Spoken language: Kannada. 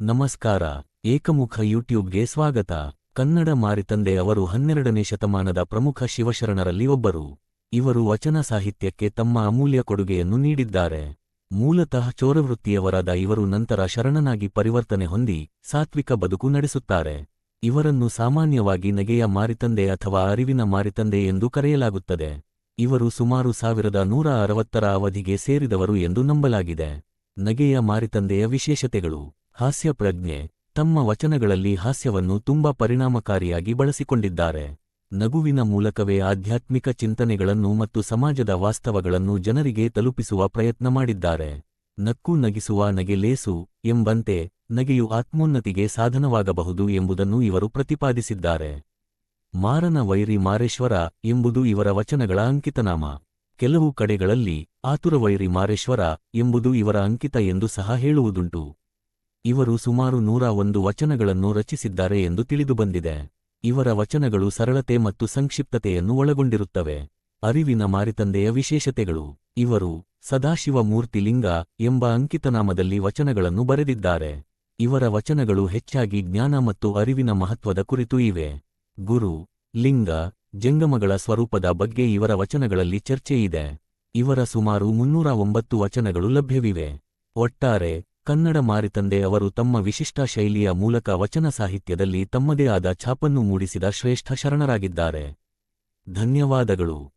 ನಮಸ್ಕಾರ, ಏಕಮುಖ ಯೂಟ್ಯೂಬ್ಗೆ ಸ್ವಾಗತ. ಕನ್ನಡ ಮಾರಿತಂದೆ ಅವರು ಹನ್ನೆರಡನೇ ಶತಮಾನದ ಪ್ರಮುಖ ಶಿವಶರಣರಲ್ಲಿ ಒಬ್ಬರು. ಇವರು ವಚನ ಸಾಹಿತ್ಯಕ್ಕೆ ತಮ್ಮ ಅಮೂಲ್ಯ ಕೊಡುಗೆಯನ್ನು ನೀಡಿದ್ದಾರೆ. ಮೂಲತಃ ಚೋರವೃತ್ತಿಯವರಾದ ಇವರು ನಂತರ ಶರಣನಾಗಿ ಪರಿವರ್ತನೆ ಹೊಂದಿ ಸಾತ್ವಿಕ ಬದುಕು ನಡೆಸುತ್ತಾರೆ. ಇವರನ್ನು ಸಾಮಾನ್ಯವಾಗಿ ನಗೆಯ ಮಾರಿತಂದೆ ಅಥವಾ ಅರಿವಿನ ಮಾರಿತಂದೆ ಎಂದು ಕರೆಯಲಾಗುತ್ತದೆ. ಇವರು ಸುಮಾರು ಸಾವಿರದ ನೂರ ಅರವತ್ತರ ಅವಧಿಗೆ ಸೇರಿದವರು ಎಂದು ನಂಬಲಾಗಿದೆ. ನಗೆಯ ಮಾರಿತಂದೆಯ ವಿಶೇಷತೆಗಳು. ಹಾಸ್ಯ ಪ್ರಜ್ಞೆ ತಮ್ಮ ವಚನಗಳಲ್ಲಿ ಹಾಸ್ಯವನ್ನು ತುಂಬಾ ಪರಿಣಾಮಕಾರಿಯಾಗಿ ಬಳಸಿಕೊಂಡಿದ್ದಾರೆ. ನಗುವಿನ ಮೂಲಕವೇ ಆಧ್ಯಾತ್ಮಿಕ ಚಿಂತನೆಗಳನ್ನು ಮತ್ತು ಸಮಾಜದ ವಾಸ್ತವಗಳನ್ನು ಜನರಿಗೆ ತಲುಪಿಸುವ ಪ್ರಯತ್ನ ಮಾಡಿದ್ದಾರೆ. ನಕ್ಕು ನಗಿಸುವ ನಗೆ ಲೇಸು ಎಂಬಂತೆ ನಗೆಯು ಆತ್ಮೋನ್ನತಿಗೆ ಸಾಧನವಾಗಬಹುದು ಎಂಬುದನ್ನು ಇವರು ಪ್ರತಿಪಾದಿಸಿದ್ದಾರೆ. ಮಾರನ ವೈರಿ ಮಾರೇಶ್ವರ ಎಂಬುದು ಇವರ ವಚನಗಳ ಅಂಕಿತನಾಮ. ಕೆಲವು ಕಡೆಗಳಲ್ಲಿ ಆತುರ ವೈರಿ ಮಾರೇಶ್ವರ ಎಂಬುದು ಇವರ ಅಂಕಿತ ಎಂದು ಸಹ ಹೇಳುವುದುಂಟು. ಇವರು ಸುಮಾರು ನೂರ ಒಂದು ವಚನಗಳನ್ನು ರಚಿಸಿದ್ದಾರೆ ಎಂದು ತಿಳಿದುಬಂದಿದೆ. ಇವರ ವಚನಗಳು ಸರಳತೆ ಮತ್ತು ಸಂಕ್ಷಿಪ್ತತೆಯನ್ನು ಒಳಗೊಂಡಿರುತ್ತವೆ. ಅರಿವಿನ ಮಾರಿತಂದೆಯ ವಿಶೇಷತೆಗಳು. ಇವರು ಸದಾಶಿವ ಮೂರ್ತಿಲಿಂಗ ಎಂಬ ಅಂಕಿತನಾಮದಲ್ಲಿ ವಚನಗಳನ್ನು ಬರೆದಿದ್ದಾರೆ. ಇವರ ವಚನಗಳು ಹೆಚ್ಚಾಗಿ ಜ್ಞಾನ ಮತ್ತು ಅರಿವಿನ ಮಹತ್ವದ ಕುರಿತು ಇವೆ. ಗುರು, ಲಿಂಗ, ಜಂಗಮಗಳ ಸ್ವರೂಪದ ಬಗ್ಗೆ ಇವರ ವಚನಗಳಲ್ಲಿ ಚರ್ಚೆಯಿದೆ. ಇವರ ಸುಮಾರು ಮುನ್ನೂರ ಒಂಬತ್ತು ವಚನಗಳು ಲಭ್ಯವಿವೆ. ಒಟ್ಟಾರೆ ಕನ್ನಡ ಮಾರಿತಂದೆ ಅವರು ತಮ್ಮ ವಿಶಿಷ್ಟ ಶೈಲಿಯ ಮೂಲಕ ವಚನ ಸಾಹಿತ್ಯದಲ್ಲಿ ತಮ್ಮದೇ ಆದ ಛಾಪನ್ನು ಮೂಡಿಸಿದ ಶ್ರೇಷ್ಠ ಶರಣರಾಗಿದ್ದಾರೆ. ಧನ್ಯವಾದಗಳು.